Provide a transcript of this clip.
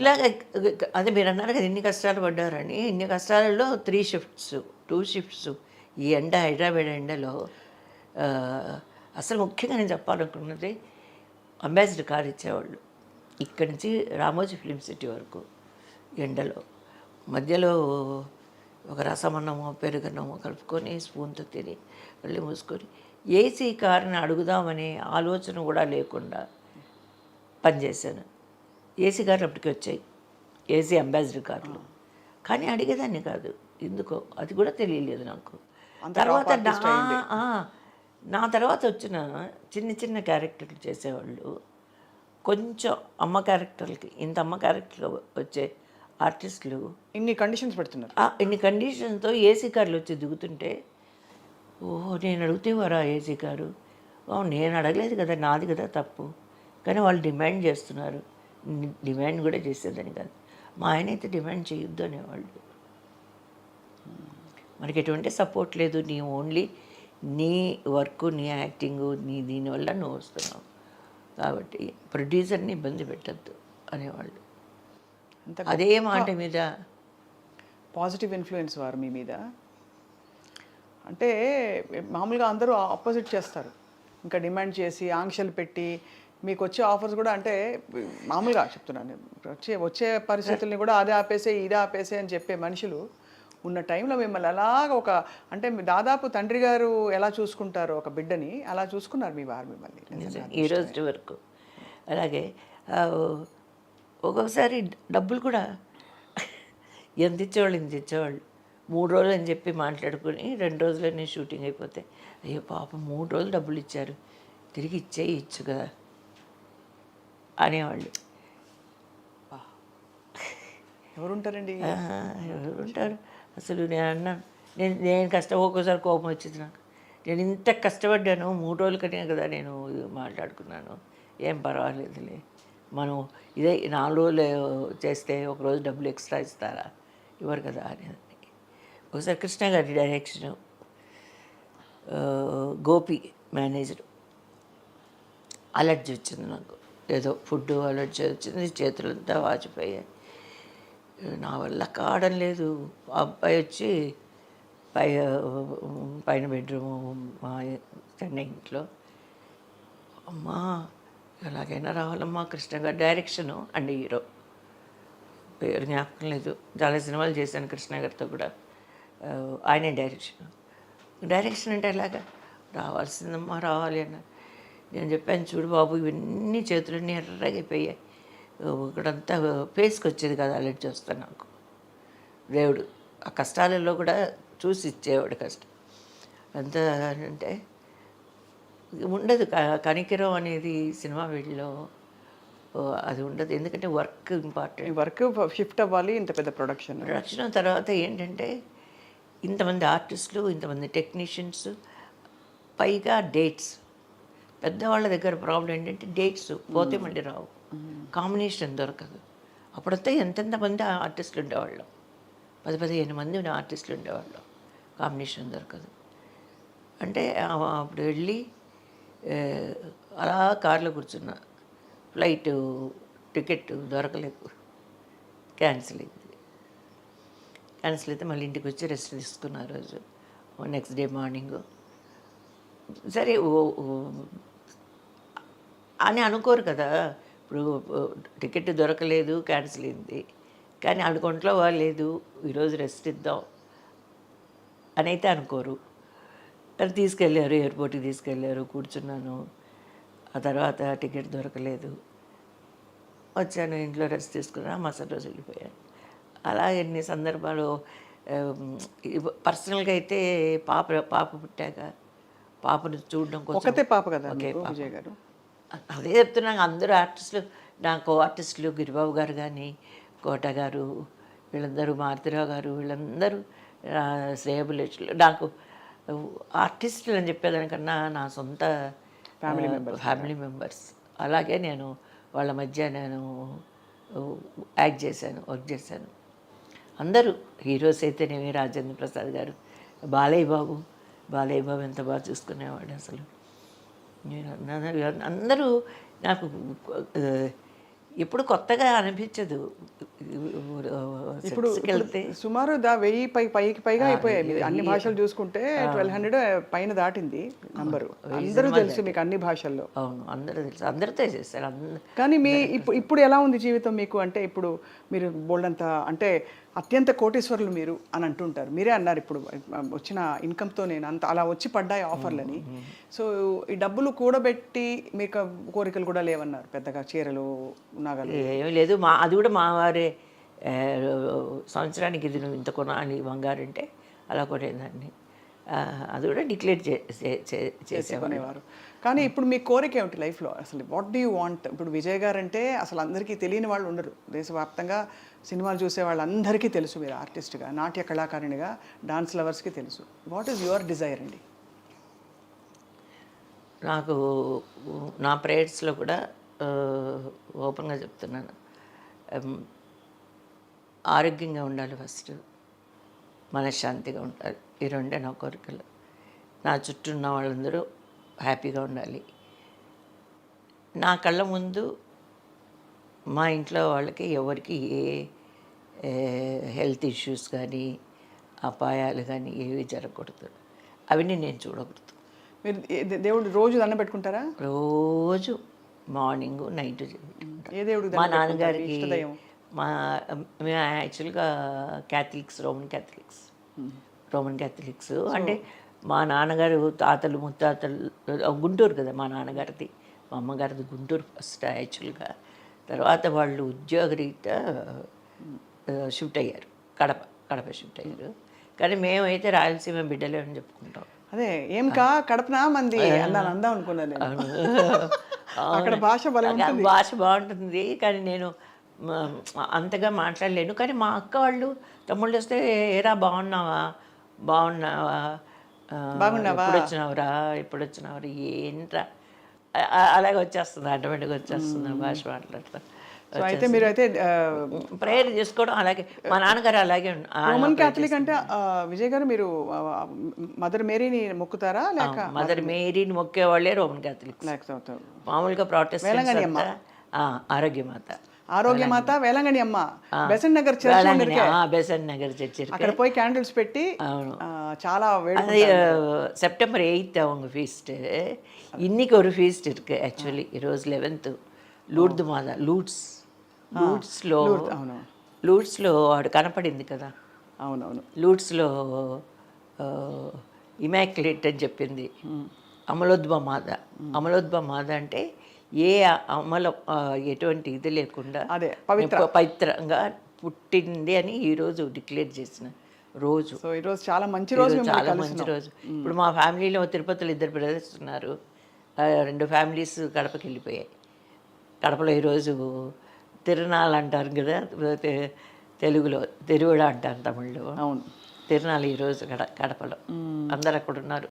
ఇలాగ అదే మీరు అన్నారు కదా ఇన్ని కష్టాలు పడ్డారని. ఇన్ని కష్టాలలో త్రీ షిఫ్ట్స్ టూ షిఫ్ట్స్ ఈ ఎండ హైదరాబాద్ ఎండలో అసలు ముఖ్యంగా నేను చెప్పాలనుకున్నది అంబాసిడర్ కార్ ఇచ్చేవాళ్ళు. ఇక్కడి నుంచి రామోజీ ఫిలిం సిటీ వరకు ఎండలో. మధ్యలో ఒక రసమన్నమో పెరుగన్నమో కలుపుకొని స్పూన్తో తిని మళ్ళీ మూసుకొని ఏసీ కార్ని అడుగుదామనే ఆలోచన కూడా లేకుండా పనిచేశాను. ఏసీ కార్లు అప్పటికి వచ్చాయి. ఏసీ అంబాసిడర్ కార్లు కానీ అడిగేదాన్ని కాదు. ఎందుకో? అది కూడా తెలియలేదు నాకు. తర్వాత నా తర్వాత వచ్చిన చిన్న చిన్న క్యారెక్టర్లు చేసేవాళ్ళు. కొంచెం అమ్మ క్యారెక్టర్లకి ఇంత అమ్మ క్యారెక్టర్లు వచ్చే ఆర్టిస్టులు. ఇన్ని కండిషన్స్ పెడుతున్నారు. ఇన్ని కండిషన్స్తో ఏసీ కార్లు వచ్చి దిగుతుంటే ఓహో నేను అడిగితే వారా ఏసీ కారు? నేను అడగలేదు కదా నాది కదా తప్పు. కానీ వాళ్ళు డిమాండ్ చేస్తున్నారు. డిమాండ్ కూడా చేసేదని కాదు. మా ఆయన అయితే డిమాండ్ చేయొద్దు అనేవాళ్ళు. మనకి ఎటువంటి సపోర్ట్ లేదు. నీ ఓన్లీ నీ వర్క్ నీ యాక్టింగ్ నీ దీనివల్ల నువ్వు వస్తున్నావు. కాబట్టి ప్రొడ్యూసర్ని ఇబ్బంది పెట్టద్దు అనేవాళ్ళు. అంత అదే మాట మీద పాజిటివ్ ఇన్ఫ్లుయెన్స్ వారు మీ మీద. అంటే మామూలుగా అందరూ ఆపోజిట్ చేస్తారు. ఇంకా డిమాండ్ చేసి ఆంక్షలు పెట్టి మీకు వచ్చే ఆఫర్స్ కూడా అంటే మామూలుగా చెప్తున్నాను వచ్చే వచ్చే పరిస్థితుల్ని కూడా అదే ఆపేసే ఇదే ఆపేసే అని చెప్పే మనుషులు ఉన్న టైంలో మిమ్మల్ని అలాగ ఒక అంటే దాదాపు తండ్రి గారు ఎలా చూసుకుంటారో ఒక బిడ్డని అలా చూసుకున్నారు మీ వారు మిమ్మల్ని. ఈ రోజు వరకు. అలాగే ఒక్కొక్కసారి డబ్బులు కూడా ఎంత ఇచ్చేవాళ్ళు ఇంత ఇచ్చేవాళ్ళు. మూడు రోజులు అని చెప్పి మాట్లాడుకుని రెండు రోజులనే షూటింగ్ అయిపోతే అయ్యో పాపం మూడు రోజులు డబ్బులు ఇచ్చారు. తిరిగి ఇచ్చే ఇచ్చు కదా. అనేవాళ్ళు. ఎవరు ఉంటారండి ఆ, ఎవరు ఉంటారు అసలు నేను అన్నాను నేను నేను కష్టం ఒక్కోసారి కోపం వచ్చింది నాకు. నేను ఇంత కష్టపడ్డాను మూడు రోజులకనే కదా నేను మాట్లాడుకున్నాను. ఏం పర్వాలేదులే. మనం ఇదే నాలుగు రోజులు చేస్తే ఒక రోజు డబ్బులు ఎక్స్ట్రా ఇస్తారా? ఇవ్వరు కదా అనేది ఒకసారి కృష్ణ గారి డైరెక్షన్ గోపి మేనేజర్ అలర్జీ వచ్చింది నాకు. ఏదో ఫుడ్ అలర్జీ వచ్చింది చేతులంతా వాచిపోయాయి. నా వల్ల కావడం లేదు. అబ్బాయి వచ్చి పై పైన బెడ్రూమ్ మా చెన్నై ఇంట్లో అమ్మా ఎలాగైనా రావాలమ్మా కృష్ణ గారి డైరెక్షను అండ్ హీరో. పేరు జ్ఞాపకం లేదు. చాలా సినిమాలు చేశాను కృష్ణ గారితో కూడా. ఆయనే డైరెక్షన్. డైరెక్షన్ అంటే ఎలాగా? రావాల్సిందమ్మా రావాలి అన్నారు. నేను చెప్పాను చూడు బాబు ఇవన్నీ చేతులన్నీ ఎర్రగైపోయాయి. ఇక్కడంతా ఫేస్కి వచ్చేది కదా అలర్జీ వస్తాను నాకు. దేవుడు ఆ కష్టాలలో కూడా చూసి ఇచ్చేవాడు కష్టం. అంత అంటే ఉండదు కనికిరం అనేది సినిమా వీడిలో అది ఉండదు. ఎందుకంటే వర్క్ ఇంపార్టెంట్. వర్క్ షిఫ్ట్ అవ్వాలి ఇంత పెద్ద ప్రొడక్షన్. ప్రొడక్షన్ తర్వాత ఏంటంటే ఇంతమంది ఆర్టిస్టులు ఇంతమంది టెక్నీషియన్స్ పైగా డేట్స్. పెద్దవాళ్ళ దగ్గర ప్రాబ్లం ఏంటంటే డేట్స్ పోతే మళ్ళీ రావు. కాంబినేషన్ దొరకదు. అప్పుడంతా ఎంతెంత మంది ఆర్టిస్టులు ఉండేవాళ్ళం? పది పదిహేను మంది ఉన్న ఆర్టిస్టులు ఉండేవాళ్ళం. కాంబినేషన్ దొరకదు. అంటే అప్పుడు వెళ్ళి అలా కార్లో కూర్చున్నా. ఫ్లైట్ టికెట్ దొరకలేదు. క్యాన్సిల్ అయింది. క్యాన్సిల్ అయితే మళ్ళీ ఇంటికి వచ్చి రెస్ట్ తీసుకున్న రోజు. నెక్స్ట్ డే మార్నింగ్ సరే ఓ- అని అనుకోరు కదా. ఇప్పుడు టికెట్ దొరకలేదు క్యాన్సిల్ అయింది. కానీ అనుకుంట్లో లేదు ఈరోజు రెస్ట్ ఇద్దాం అని అయితే అనుకోరు. అది తీసుకెళ్ళారు ఎయిర్పోర్ట్కి తీసుకెళ్ళారు కూర్చున్నాను. ఆ తర్వాత టికెట్ దొరకలేదు. వచ్చాను ఇంట్లో రెస్ట్ తీసుకున్నా మరుసటి రోజు వెళ్ళిపోయాను. అలా ఎన్ని సందర్భాలు పర్సనల్గా అయితే పాప పాప పుట్టాక పాపను చూడడం కోసం ఒకతే పాప కదా. విజయ్ గారు? అదే చెప్తున్నాను అందరూ ఆర్టిస్టులు నాకు ఆర్టిస్టులు గిరిబాబు గారు కానీ కోట గారు వీళ్ళందరూ మారుతిరావు గారు వీళ్ళందరూ శ్రేయబులేషులు నాకు ఆర్టిస్టులు అని చెప్పేదానికన్నా నా సొంత ఫ్యామిలీ మెంబర్స్ ఫ్యామిలీ మెంబర్స్ అలాగే నేను వాళ్ళ మధ్య నేను యాక్ట్ చేశాను వర్క్ చేశాను. అందరూ హీరోస్ అయితేనేమి రాజేంద్ర ప్రసాద్ గారు బాలయ్య బాబు బాలయ్య బాబు ఎంత బాగా చూసుకునేవాడు అసలు. నేను అందరూ నాకు ఆ, ఇప్పుడు కొత్తగా అనిపించదు. ఇప్పుడు సుమారు దా వెయ్యి పై పైకి పైగా అయిపోయాయి. అన్ని భాషలు చూసుకుంటే ట్వెల్వ్ హండ్రెడ్ పైన దాటింది నంబరు. అందరూ తెలుసు మీకు అన్ని భాషల్లో. అవును అందరూ తెలుసు. అందరితో అందరు కానీ మీ ఇప్పుడు ఇప్పుడు ఎలా ఉంది జీవితం మీకు? అంటే ఇప్పుడు మీరు బోల్డంత అంటే అత్యంత కోటీశ్వరులు మీరు అని అంటుంటారు. మీరే అన్నారు ఇప్పుడు వచ్చిన ఇన్కమ్తో నేను అంత అలా వచ్చి పడ్డాయి ఆఫర్లని. సో ఈ డబ్బులు కూడబెట్టి మీకు కోరికలు కూడా లేవన్నారు పెద్దగా చీరలు నగలు? ఏమీ లేదు. మా అది కూడా మా వారే సంవత్సరానికి ఇది నువ్వు ఇంత కొనాలి బంగారు అంటే అలా కొనేదాన్ని. అది కూడా డిక్లేర్ చే కానీ ఇప్పుడు మీ కోరిక ఏమిటి లైఫ్లో? అసలు వాట్ డూ యూ వాంట్ ఇప్పుడు విజయ్ గారు అంటే అసలు అందరికీ తెలియని వాళ్ళు ఉండరు. దేశవ్యాప్తంగా సినిమాలు చూసే వాళ్ళందరికీ తెలుసు మీరు ఆర్టిస్ట్గా నాట్య కళాకారునిగా డాన్స్ లవర్స్కి తెలుసు. వాట్ ఈస్ యువర్ డిజైర్ అండి? నాకు నా ప్రేయర్స్లో కూడా ఓపెన్గా చెప్తున్నాను. ఆరోగ్యంగా ఉండాలి ఫస్ట్. మనశ్శాంతిగా ఉండాలి. ఈ రెండే నా కోరికలు. నా చుట్టూ ఉన్న వాళ్ళందరూ హ్యాపీగా ఉండాలి. నా కళ్ళ ముందు మా ఇంట్లో వాళ్ళకి ఎవరికి ఏ హెల్త్ ఇష్యూస్ కానీ అపాయాలు కానీ ఏవి జరగకూడదు. అవన్నీ నేను చూడకూడదు. మీరు దేవుడు రోజు దండం పెట్టుకుంటారా? రోజు మార్నింగ్ నైట్ ఏ మా? నాన్నగారికి మా యాక్చువల్గా Catholics Roman Catholics Roman Catholics అంటే మా నాన్నగారు తాతలు ముత్తాతలు గుంటూరు కదా మా నాన్నగారిది. మా అమ్మగారిది గుంటూరు ఫస్ట్ యాక్చువల్గా. తర్వాత వాళ్ళు ఉద్యోగరీత్యా షిఫ్ట్ అయ్యారు. కడప కడప షిఫ్ట్ అయ్యారు. కానీ మేమైతే రాయలసీమ బిడ్డలే అని చెప్పుకుంటాం. అదే ఏం కా కడపనా మంది అందాను అందాం అనుకున్నాను నేను. అక్కడ భాష భాష బాగుంటుంది కానీ నేను అంతగా మాట్లాడలేను. కానీ మా అక్క వాళ్ళు తమ్ముళ్ళు వస్తే ఏరా బాగున్నావా? బాగున్నావా? ఎప్పుడు వచ్చినావురా ఎప్పుడు వచ్చినావురా ఏంట్రా? అలాగే వచ్చేస్తుంది ఆటోమేటిక్గా వచ్చేస్తుంది భాష మాట్లాడతా. అయితే మీరు అయితే ప్రేయర్ చేసుకోవడం అలాగే మా నాన్నగారు అలాగే రోమన్ క్యాథలిక్ అంటే విజయ్ గారు మీరు మదర్ మేరీని మొక్కుతారా లేక? మదర్ మేరీని మొక్కేవాళ్ళే రోమన్ క్యాథలిక్స్. లేకపోతే మామూలుగా ఆ, ఆరోగ్యమాత. ఆరోగ్యమాత వేలంగణి అమ్మ బెసెంట్ నగర్ చర్చ్ వేళాంగణి, ఆ, బెసంట్ నగర్ చర్చి இருக்கு. అక్కడ పోయి క్యాండిల్స్ పెట్టి అవును. ఆ, చాలా వేడి அது செப்டம்பர் எயித் அவங்க ஃபீஸ்ட்டு இன்னைக்கு ஒரு ஃபீஸ்ட் இருக்கு యాక్చువల్లీ ఈరోజు లెవెన్త్ లూడ్దు మాద లూడ్స్ లూడ్స్లో అవును లూడ్స్లో వాడు కనపడింది కదా అవునవును లూడ్స్లో ఇమాక్యులేట్ అని చెప్పింది అమలోద్భ మాత అమలోద్భ మాత అంటే ఏ అమల ఎటువంటి ఇది లేకుండా అదే, ప- పవిత్రంగా పుట్టింది అని ఈరోజు డిక్లేర్ చేసిన రోజు. సో ఈరోజు చాలా మంచి రోజు చాలా. మంచి రోజు. ఇప్పుడు మా ఫ్యామిలీలో తిరుపతిలో ఇద్దరు బ్రదర్స్ ఉన్నారు రెండు ఫ్యామిలీస్ కడపకి వెళ్ళిపోయాయి. కడపలో ఈరోజు తిరునాళ్ళు అంటారు కదా తెలుగులో తిరువిడ అంటారు తమిళ్ళో. అవును. తిరునాళ్ళు ఈరోజు కడ కడపలో అందరు అక్కడ ఉన్నారు.